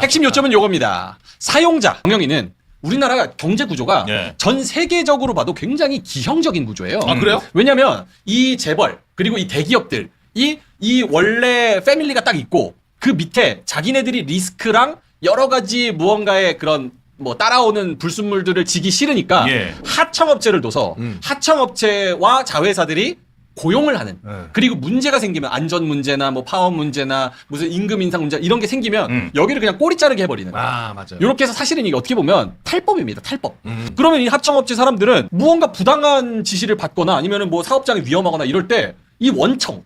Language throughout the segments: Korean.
핵심 요점은 요겁니다. 사용자 경영인은 우리나라 경제 구조가 예. 전 세계적으로 봐도 굉장히 기형적인 구조예요. 아, 그래요? 왜냐하면 이 재벌 그리고 이 대기업들 이, 이 원래 패밀리가 딱 있고 그 밑에 자기네들이 리스크랑 여러 가지 무언가의 그런 뭐 따라오는 불순물들을 지기 싫으니까 예. 하청업체를 둬서 음. 하청업체와 자회사들이 고용을 하는 네. 그리고 문제가 생기면 안전 문제나 뭐 파업 문제나 무슨 임금 인상 문제 이런 게 생기면 음. 여기를 그냥 꼬리 자르게 해버리는. 아 맞아요. 이렇게 해서 사실은 이게 어떻게 보면 탈법입니다. 탈법. 음. 그러면 이 합청업체 사람들은 무언가 부당한 지시를 받거나 아니면은 뭐 사업장이 위험하거나 이럴 때 이 원청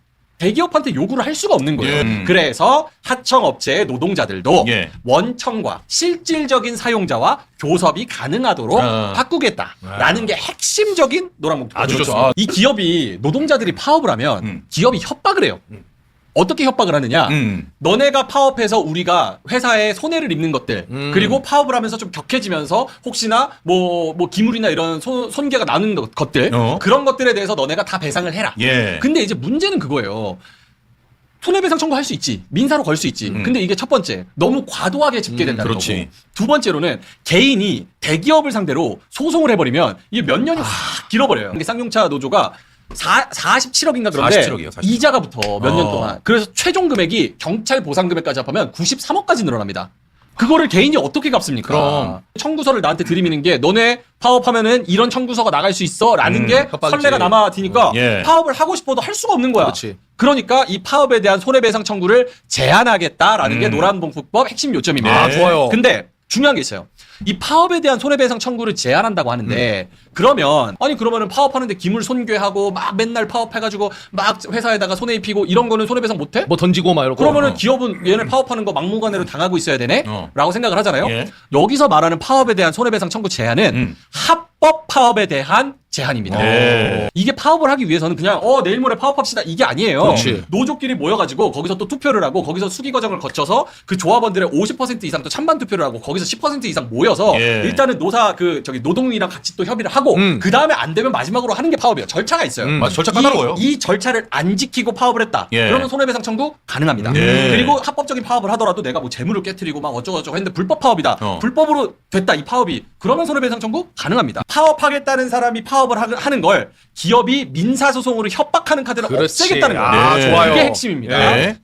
대기업한테 요구를 할 수가 없는 거예요. 예. 음. 그래서 하청업체의 노동자들도 예. 원청과 실질적인 사용자와 교섭이 가능하도록 아. 바꾸겠다라는 게 핵심적인 노란봉투. 아주 그렇죠. 좋습니다. 이 기업이 노동자들이 파업을 하면 음. 기업이 협박을 해요. 어떻게 협박을 하느냐? 음. 너네가 파업해서 우리가 회사에 손해를 입는 것들 음. 그리고 파업을 하면서 좀 격해지면서 혹시나 뭐, 뭐 기물이나 이런 손, 손괴가 나는 것- 것들 어. 그런 것들에 대해서 너네가 다 배상을 해라. 예. 근데 이제 문제는 그거예요. 손해배상 청구할 수 있지. 민사로 걸 수 있지. 음. 근데 이게 첫 번째. 너무 과도하게 집계된다는 음, 그렇지. 거고. 두 번째로는 개인이 대기업을 상대로 소송을 해버리면 이게 몇 년이 확 길어버려요. 이게 쌍용차 노조가 사, 47억인가 그런데 47억 이요, 47억. 이자가 붙어 몇 년 어. 동안. 그래서 최종 금액이 경찰 보상 금액까지 합하면 93억까지 늘어납니다. 그거를 개인이 어떻게 갚습니까? 그럼. 청구서를 나한테 들이미는 게 너네 파업하면은 이런 청구서가 나갈 수 있어라는 음, 게 협박이지. 선례가 남아지니까 예. 파업을 하고 싶어도 할 수가 없는 거야. 그렇지. 그러니까 이 파업에 대한 손해배상 청구를 제한하겠다라는 음. 게 노란봉투법 핵심 요점입니다. 아 좋아요. 근데 중요한 게 있어요. 이 파업에 대한 손해배상 청구를 제한한다고 하는데 음. 그러면 아니 그러면은 파업하는데 기물 손괴하고 막 맨날 파업해가지고 막 회사에다가 손해 입히고 이런 거는 손해배상 못해? 뭐 던지고 막 이러고. 그러면은 어. 기업은 얘네 파업하는 거 막무가내로 당하고 있어야 되네? 어. 라고 생각을 하잖아요. 예. 여기서 말하는 파업에 대한 손해배상 청구 제한은 음. 합법 파업에 대한 제한입니다. 네. 이게 파업을 하기 위해서는 그냥 어 내일 모레 파업합시다 이게 아니에요. 그렇지. 노조끼리 모여가지고 거기서 또 투표를 하고 거기서 수기 과정을 거쳐서 그 조합원들의 50% 이상 또 찬반 투표를 하고 거기서 10% 이상 모여서 예. 일단은 노사 그 저기 노동이랑 같이 또 협의를 하고 음. 그 다음에 안 되면 마지막으로 하는 게 파업이에요. 절차가 있어요. 음. 맞아, 절차 이- 까다로워요. 이, 절차를 안 지키고 파업을 했다. 예. 그러면 손해배상 청구 가능합니다. 예. 그리고 합법적인 파업을 하더라도 내가 뭐 재물을 깨뜨리고 막 어쩌고저쩌고 했는데 불법 파업이다. 어. 불법으로 됐다 이 파업이. 그러면 손해배상 청구 가능합니다. 파업하겠다는 사람이 파업 을 하, 하는 걸 기업이 민사소송으로 협박하는 카드를 그렇지. 없애겠다는 거예요. 아, 네. 좋아요. 그게 핵심입니다. 예.